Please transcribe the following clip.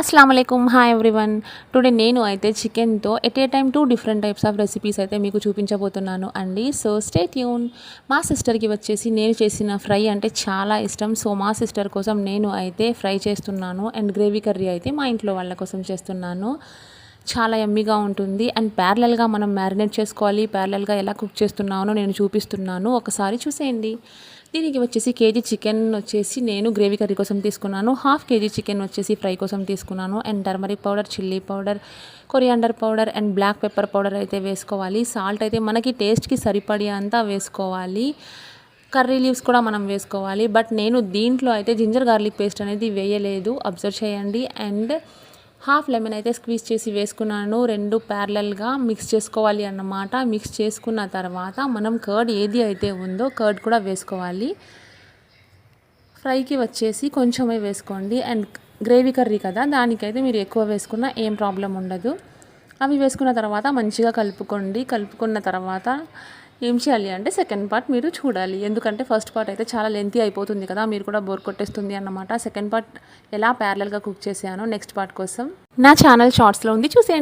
అస్సలం hi everyone today నేను అయితే చికెన్తో at a time two different types of recipes అయితే మీకు చూపించబోతున్నాను అండి. సో స్టే ట్యూన్ మా సిస్టర్కి వచ్చేసి నేను చేసిన ఫ్రై అంటే చాలా ఇష్టం. సో మా సిస్టర్ కోసం నేను అయితే ఫ్రై చేస్తున్నాను అండ్ గ్రేవీ కర్రీ అయితే మా ఇంట్లో వాళ్ళ కోసం చేస్తున్నాను. చాలా ఎమ్మీగా ఉంటుంది. అండ్ ప్యారలల్గా మనం మ్యారినేట్ చేసుకోవాలి. ప్యారలల్గా ఎలా కుక్ చేస్తున్నానో నేను చూపిస్తున్నాను. ఒకసారి చూసేయండి. దీనికి వచ్చేసి కేజీ చికెన్ వచ్చేసి నేను గ్రేవీ కర్రీ కోసం తీసుకున్నాను. హాఫ్ కేజీ చికెన్ వచ్చేసి ఫ్రై కోసం తీసుకున్నాను. And turmeric powder chilli powder coriander powder and black pepper powder అయితే వేసుకోవాలి. సాల్ట్ అయితే మనకి టేస్ట్కి సరిపడే అంతా వేసుకోవాలి. కర్రీ లీవ్స్ కూడా మనం వేసుకోవాలి. బట్ నేను దీంట్లో అయితే జింజర్ గార్లిక్ పేస్ట్ అనేది వేయలేదు. అబ్జర్వ్ చేయండి. అండ్ హాఫ్ లెమన్ అయితే స్క్వీజ్ చేసి వేసుకున్నాను రెండు ప్యారలల్గా మిక్స్ చేసుకోవాలి అన్నమాట. మిక్స్ చేసుకున్న తర్వాత మనం కర్డ్ ఏది అయితే ఉందో కర్డ్ కూడా వేసుకోవాలి. ఫ్రైకి వచ్చేసి కొంచెమే వేసుకోండి. అండ్ గ్రేవీ కర్రీ కదా దానికైతే మీరు ఎక్కువ వేసుకున్నా ఏం ప్రాబ్లం ఉండదు. అవి వేసుకున్న తర్వాత మంచిగా కలుపుకోండి. కలుపుకున్న తర్వాత ఏం చేయాలి అంటే సెకండ్ పార్ట్ మీరు చూడాలి. ఎందుకంటే ఫస్ట్ పార్ట్ అయితే చాలా లెంతీ అయిపోతుంది కదా మీరు కూడా బోర్ కొట్టేస్తుంది అన్నమాట. సెకండ్ పార్ట్ ఎలా ప్యారలల్గా కుక్ చేశానో నెక్స్ట్ పార్ట్ కోసం నా ఛానల్ షార్ట్స్లో ఉంది చూసేయండి.